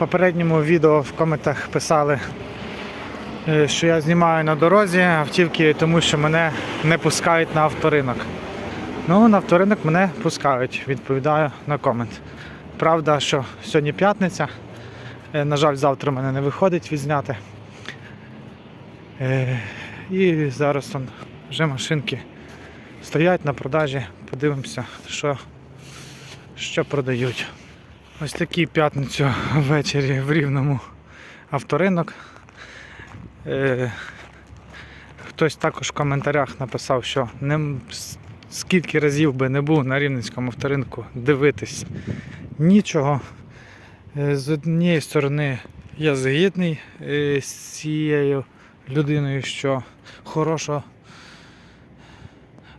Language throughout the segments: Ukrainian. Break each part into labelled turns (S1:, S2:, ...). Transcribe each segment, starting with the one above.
S1: попередньому відео в коментах писали, е, що я знімаю на дорозі автівки, тому що мене не пускають на авторинок. Ну, на авторинок мене пускають, відповідаю на комент. Правда, що сьогодні п'ятниця. Е, На жаль, завтра мене не виходить відзняти. Е, І зараз там вже машинки стоять на продажі. Подивимося, що, що продають. Ось такий п'ятницю ввечері в Рівному авторинок. Е, Хтось також в коментарях написав, що не, скільки разів би не був на Рівненському авторинку дивитись нічого. Е, З однієї сторони я згідний е, з цією людиною, що хорошу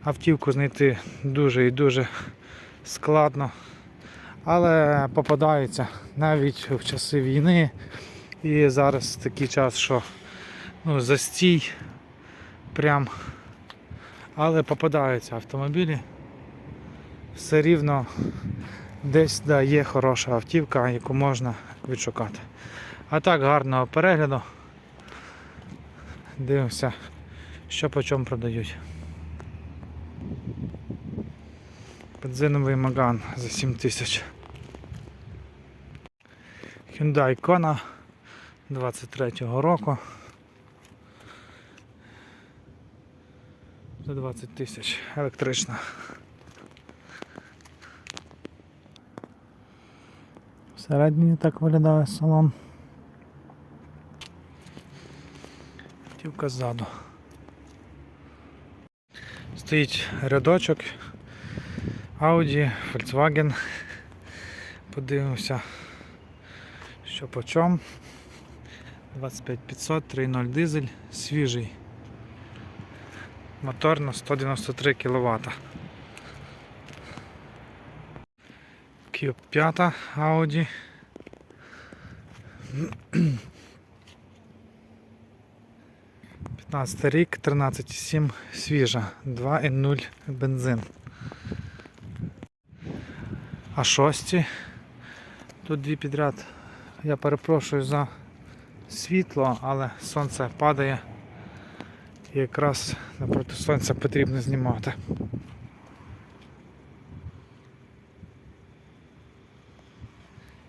S1: автівку знайти дуже і дуже складно. Але попадаються навіть в часи війни. І зараз такий час, що ну, застій прям. Але попадаються автомобілі. Все рівно десь да, є хороша автівка, яку можна відшукати. А так, гарного перегляду. Дивимося, що по чому продають. Бензиновий Маган за 7 тисяч. Hyundai Kona 23-го року. За 20 тисяч електрична. Всередині так виглядає салон. Автівка ззаду. Стоїть рядочок. Audi, Volkswagen. Подивимося, що по чому. 25500, 3.0 дизель, свіжий. Мотор на 193 кВт. Q 5 Audi. П'ятнадцятий рік, 13,7 свіжа, 2,0 бензин. А шості. Тут дві підряд. Я перепрошую за світло, але сонце падає. І якраз напроти сонця потрібно знімати.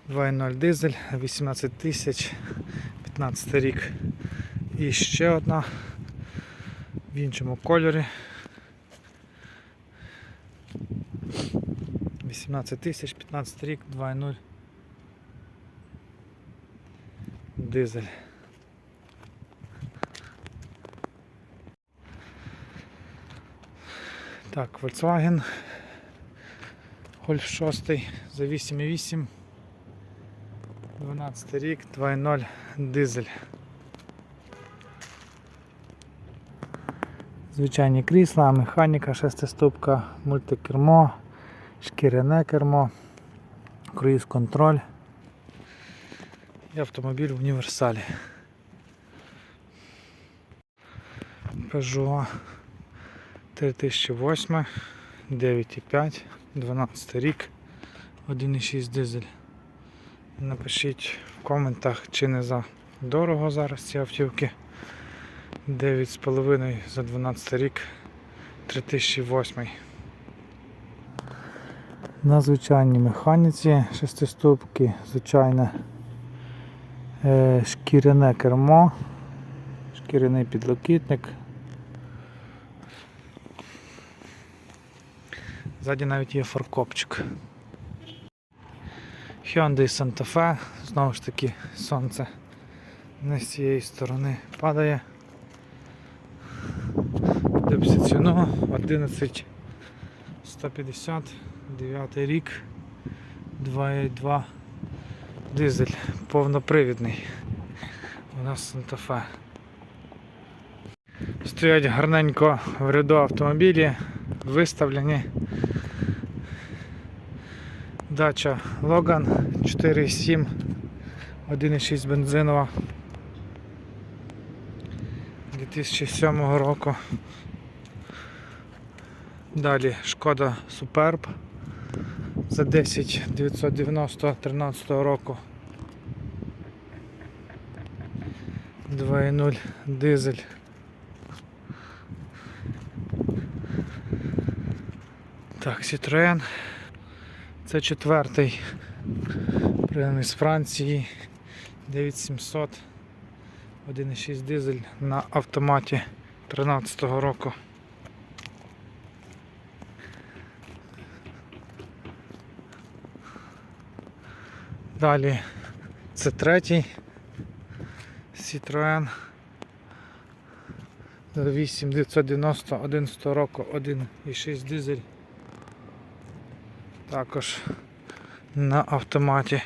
S1: Два дизель, 18 тисяч, 15 рік. І ще одна в іншому кольорі. 18 тисяч, 15 рік, 2.0 дизель. Так, Volkswagen Golf 6 за 8,8 12 рік, 2.0 дизель. Звичайні крісла, механіка, шестиступка, мультикермо, шкіряне кермо, круїз контроль і автомобіль в універсалі. Peugeot 3008, 9,5, 12 рік, 1,6 дизель. Напишіть в коментах, чи не за дорого зараз ці автівки. 9,5 за 12 рік 3008. На звичайній механіці шестиступки, звичайне е, шкіряне кермо, шкіряний підлокітник. Ззаді навіть є фаркопчик. Hyundai Santa Fe, знову ж таки сонце не з цієї сторони падає. Дивимося ціну 11 150, 9 рік, 2,2 дизель, повнопривідний. У нас Fe. Стоять гарненько в ряду автомобілі, виставлені. Дача Logan 4,7, 1,6 бензинова 2007 року. Далі шкода Superb за 10 990 13 року. 2.0 дизель. Так, Citroen. Це четвертий. Прямо з Франції. 9700. 1.6 дизель на автоматі 13-го року. Далі це третій Citroen 8990 11 року 1.6 дизель. Також на автоматі.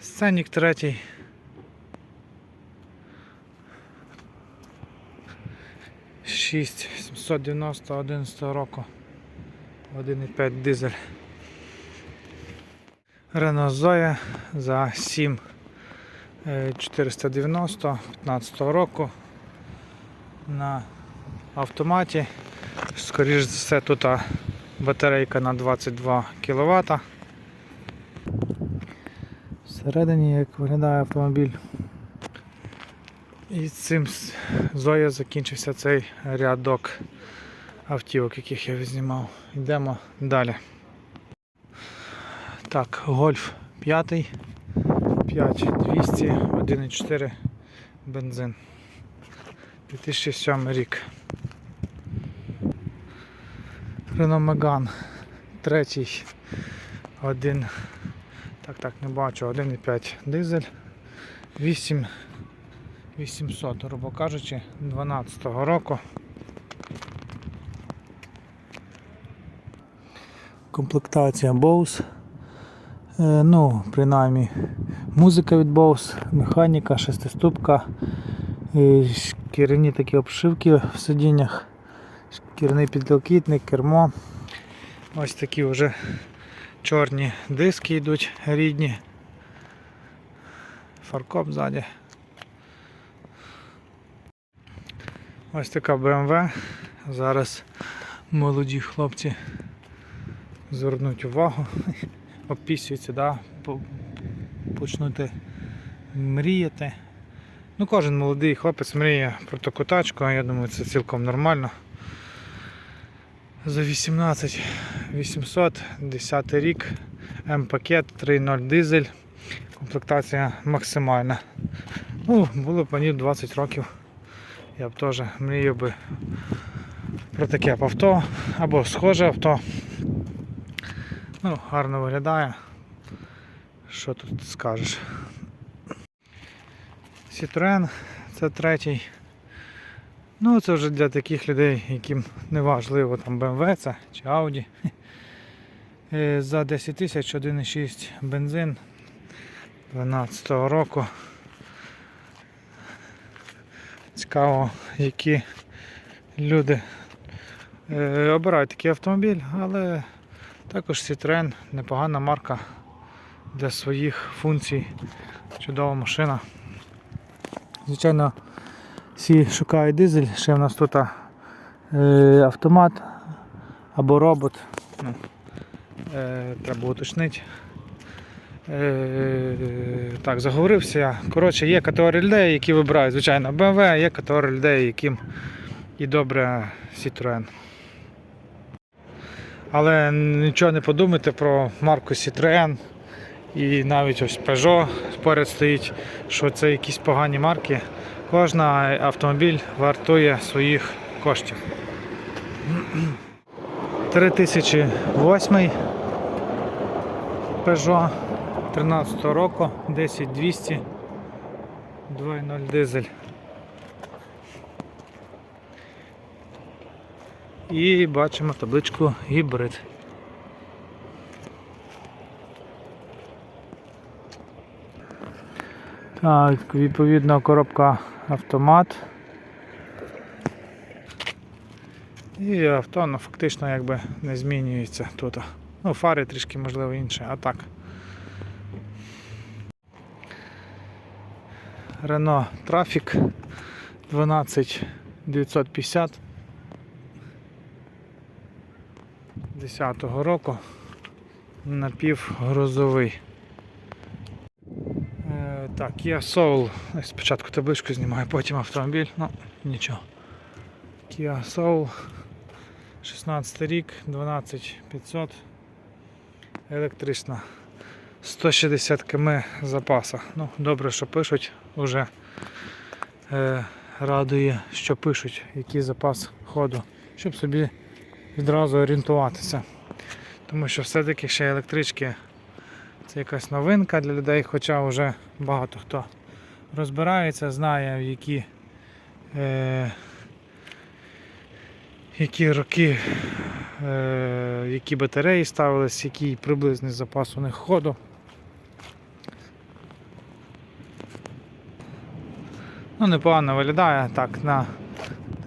S1: Сценік третій. Шість 790 11 року. 1,5 дизель. Renault Zoe за 7 е, 490 15 року на автоматі. Скоріше за все тут батарейка на 22 кВт. Всередині як виглядає автомобіль. І цим з- Zoe закінчився цей рядок автівок, яких я відзнімав. Йдемо далі. Так, Гольф 5, 5200, 1,4 бензин. 2007 рік. Renault Megane, третій, один, так, так, не бачу, 1,5 дизель, 8 800, грубо кажучи, 12-го року. Комплектація Bose. Е, ну, принаймні, музика від Bose, механіка, шестиступка, шкіряні такі обшивки в сидіннях, шкіряний підлокітник, кермо. Ось такі вже чорні диски йдуть рідні. Фаркоп ззаді. Ось така BMW. Зараз молоді хлопці звернуть увагу, обпісюються, да? по- почнуть мріяти. Ну, кожен молодий хлопець мріє про таку тачку, а я думаю, це цілком нормально. За 18 800, 10 рік, М-пакет, 3.0 дизель, комплектація максимальна. Ну, було б мені 20 років. Я б теж мріяв би про таке авто або схоже авто. Ну, гарно виглядає. Що тут скажеш? Citroen це третій. Ну, це вже для таких людей, яким не важливо там BMW це чи Audi. Е, За 10 тисяч 1,6 бензин 12 року. Цікаво, які люди е, обирають такий автомобіль, але також Citroen непогана марка для своїх функцій. Чудова машина. Звичайно, всі шукають дизель, ще в нас тут е, автомат або робот. Ну, е, треба уточнити. Е, так, заговорився я. Коротше, є категорії людей, які вибирають, звичайно, BMW, є категорія людей, яким і добре Citroen. Але нічого не подумайте про марку Citroen і навіть ось Peugeot поряд стоїть, що це якісь погані марки. Кожен автомобіль вартує своїх коштів. 3008 Peugeot 13 року, 10200 2.0 дизель. І бачимо табличку гібрид. Так, відповідно коробка автомат. І авто ну, фактично якби не змінюється тут. Ну, фари трішки можливо інше, а так. Renault Trafic 12950 10 року напівгрозовий. Е, Так, Kia Soul. Спочатку табличку знімаю, потім автомобіль. Ну, нічого. Kia Soul. 16 рік, 12500. Електрична. 160 км запаса. Ну, добре, що пишуть, уже е, радує, що пишуть, який запас ходу, щоб собі відразу орієнтуватися. Тому що все-таки ще електрички це якась новинка для людей, хоча вже багато хто розбирається, знає, які, е, які роки, е, які батареї ставились, який приблизний запас у них ходу. Ну, непогано виглядає так на,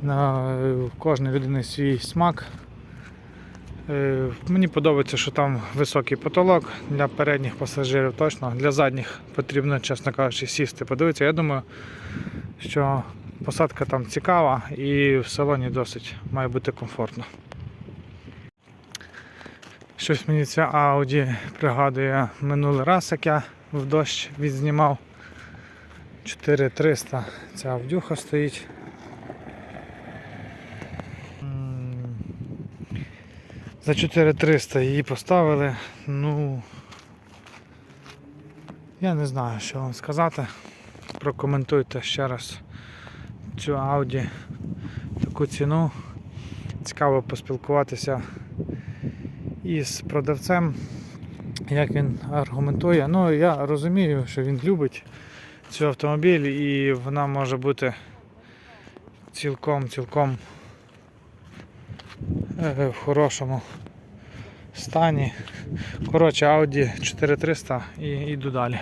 S1: на е, кожної людини свій смак. Е, Мені подобається, що там високий потолок для передніх пасажирів точно. Для задніх потрібно, чесно кажучи, сісти, подивитися. Я думаю, що посадка там цікава і в салоні досить має бути комфортно. Щось мені ця Audi пригадує минулий раз, як я в дощ відзнімав. 4300 ця авдюха стоїть. За 4300 її поставили. Ну я не знаю, що вам сказати. Прокоментуйте ще раз цю Audi таку ціну. Цікаво поспілкуватися із продавцем, як він аргументує. Ну, я розумію, що він любить цю автомобіль і вона може бути цілком цілком е, в хорошому стані. Коротше, Audi 4300 і йду далі.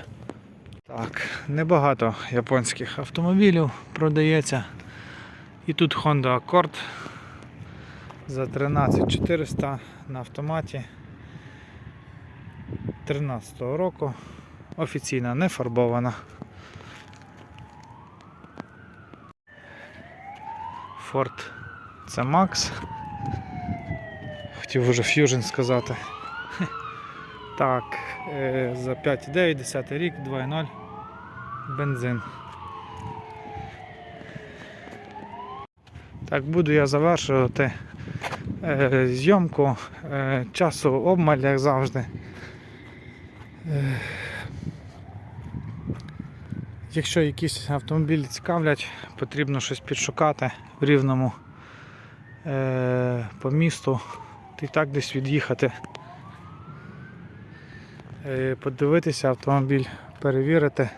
S1: Так, небагато японських автомобілів продається. І тут Honda Accord за 13400 на автоматі 13 року. Офіційна, не фарбована. Ford це Max. Хотів уже Fusion сказати. Так, е, за 5,9, 10 рік, 2,0 бензин. Так, буду я завершувати е, зйомку. Е, часу обмаль, як завжди. Якщо якісь автомобілі цікавлять, потрібно щось підшукати в рівному по місту, і так десь від'їхати. Е, подивитися автомобіль, перевірити.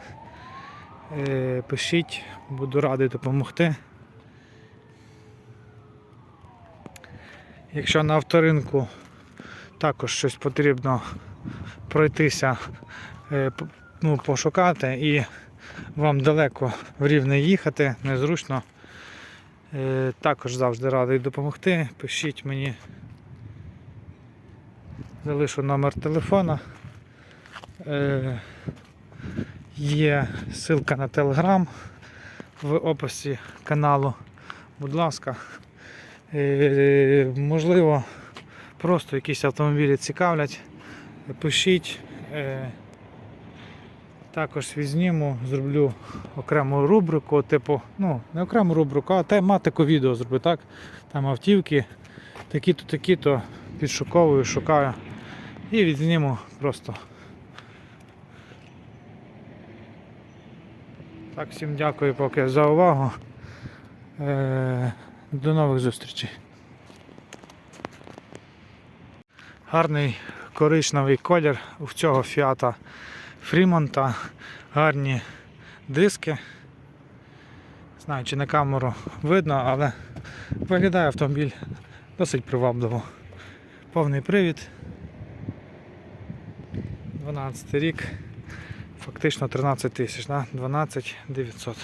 S1: Е, пишіть, буду радий допомогти. Якщо на авторинку також щось потрібно пройтися, е, ну, пошукати і вам далеко в рівне їхати, незручно. Також завжди радий допомогти. Пишіть мені, залишу номер телефона. Е, Є ссылка на телеграм в описі каналу. Будь ласка. Е, Можливо, просто якісь автомобілі цікавлять. Пишіть. Е, також відзніму, зроблю окрему рубрику, типу, ну, не окрему рубрику, а тематику відео зроблю, так? Там автівки, такі-то, такі-то підшуковую, шукаю і відзніму просто. Так, всім дякую поки за увагу. Е, до нових зустрічей. Гарний коричневий колір у цього фіата Фрімонта, гарні диски. Знаю, чи на камеру видно, але виглядає автомобіль досить привабливо. Повний привід. 12 рік. Фактично 13 тисяч, да? 12 900.